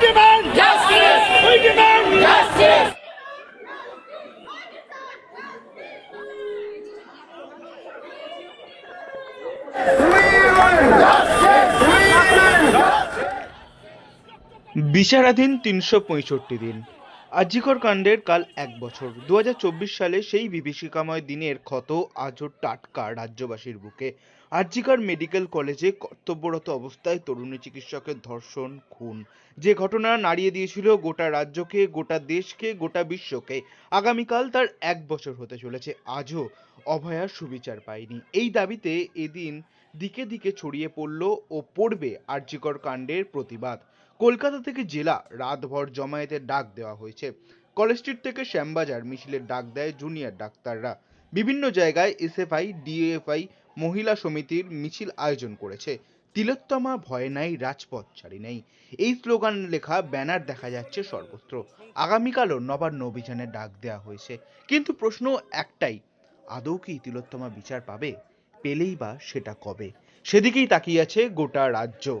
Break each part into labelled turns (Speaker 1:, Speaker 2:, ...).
Speaker 1: demand
Speaker 2: Justice!
Speaker 1: We demand
Speaker 2: Justice!
Speaker 3: বিচারাধীন তিনশো পঁয়ষট্টি দিন আজিকর কাণ্ডের কাল এক বছর। দু সালে সেই বিভীষিকাময় দিনের ক্ষত আজও টাটকা রাজ্যবাসীর বুকে। আরজিকর মেডিকেল কলেজে কর্তব্যরত অবস্থায় তরুণী চিকিৎসকের ধর্ষণ, খুন। যে ঘটনা নাড়িয়ে দিয়েছিল গোটা রাজ্যকে, গোটা দেশকে, গোটা বিশ্বকে, আগামীকাল তার এক বছর হতে চলেছে। আজও অভয়া সুবিচার পায়নি। এই দাবিতে এদিন দিকে দিকে ছড়িয়ে পড়ল ও পড়বে আরজিকর কাণ্ডের প্রতিবাদ। কলকাতা থেকে জেলা রাতভর জমায়েতের ডাক দেওয়া হয়েছে। কলেজ স্ট্রিট থেকে শ্যামবাজার মিছিলের ডাক দেয় জুনিয়র ডাক্তাররা। বিভিন্ন জায়গায় এসএফআই, ডিএফআই, মহিলা সমিতির মিছিল আয়োজন করেছে। তিলোত্তমা ভয় নাই, রাজপথ ছাড়ি নেই। এই স্লোগান লেখা ব্যানার দেখা যাচ্ছে সর্বত্র। আগামীকালও নবান্ন অভিযানের ডাক দেওয়া হয়েছে। কিন্তু প্রশ্ন একটাই, আদৌ কি তিলোত্তমা বিচার পাবে? পেলেই বা সেটা কবে? সেদিকেই তাকিয়ে আছে গোটা রাজ্য।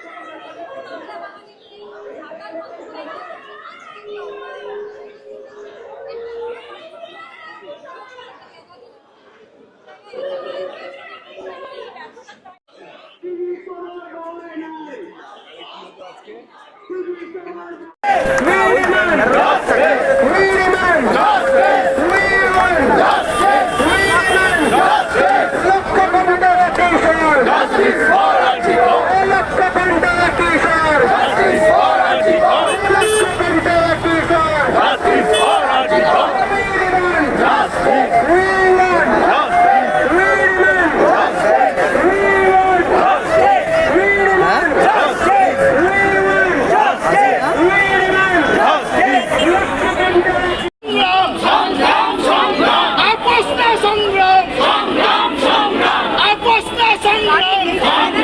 Speaker 1: সংগ্রাম আপোষ না সংগ্রাম আপোষ না সংগ্রাম